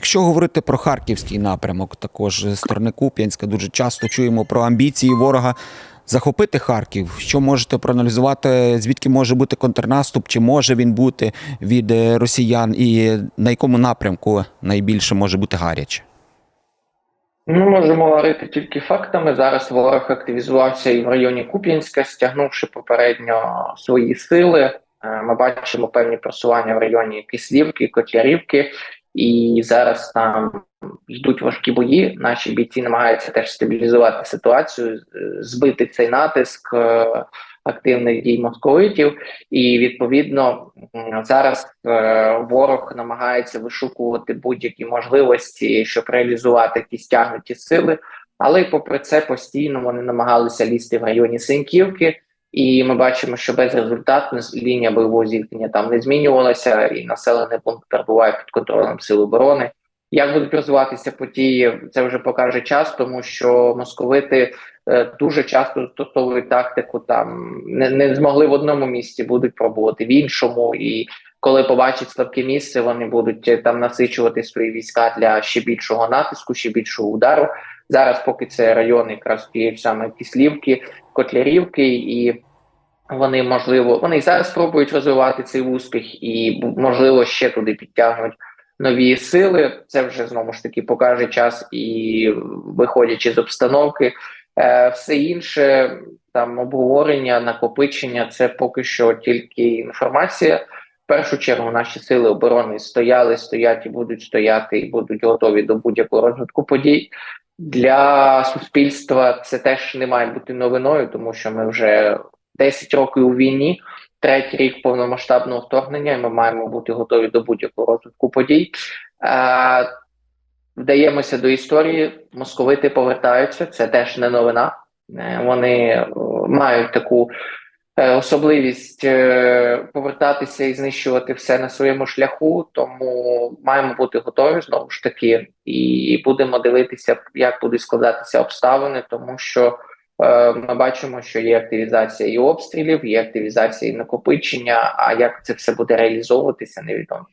Якщо говорити про харківський напрямок, також з сторони Куп'янська, дуже часто чуємо про амбіції ворога захопити Харків. Що можете проаналізувати? Звідки може бути контрнаступ? Чи може він бути від е, росіян, і на якому напрямку найбільше може бути гаряче? Ми можемо говорити тільки фактами. Зараз ворог активізувався і в районі Куп'янська, стягнувши попередньо свої сили. Е, Ми бачимо певні просування в районі Кислівки, Котлярівки, і зараз там йдуть важкі бої. Наші бійці намагаються теж стабілізувати ситуацію, збити цей натиск е, активних дій московитів. І відповідно зараз е, ворог намагається вишукувати будь-які можливості, щоб реалізувати ті стягнуті сили. Але попри це постійно вони намагалися лізти в районі Синьківки. І ми бачимо, що безрезультатно лінія бойового зіткнення там не змінювалася, і населений пункт перебуває під контролем сил оборони. Як будуть розвиватися події, це вже покаже час, тому що московити е, дуже часто застосовують тактику. Там не, не змогли в одному місці, будуть пробувати в іншому. І коли побачать слабке місце, вони будуть е, там насичувати свої війська для ще більшого натиску, ще більшого удару. Зараз, поки це район якраз тієї саме Кислівки, Котлярівки, і вони можливо вони і зараз спробують розвивати цей успіх, і можливо ще туди підтягнуть нові сили. Це вже знову ж таки покаже час і виходячи з обстановки. Е, все інше там обговорення, накопичення це поки що тільки інформація. В першу чергу наші сили оборони стояли, стоять і будуть стояти, і будуть готові до будь-якого розвитку подій. Для суспільства це теж не має бути новиною, тому що ми вже 10 років у війні, третій рік повномасштабного вторгнення, і ми маємо бути готові до будь-якого розвитку подій. Е, вдаємося до історії. Московити повертаються. Це теж не новина. Е, Вони е, мають таку е, особливість повертатися і знищувати все на своєму шляху. Тому маємо бути готові знову ж таки, і будемо дивитися, як будуть складатися обставини, тому що. Е, Ми бачимо, що є активізація і обстрілів, є активізація і накопичення. А як це все буде реалізовуватися, невідомо.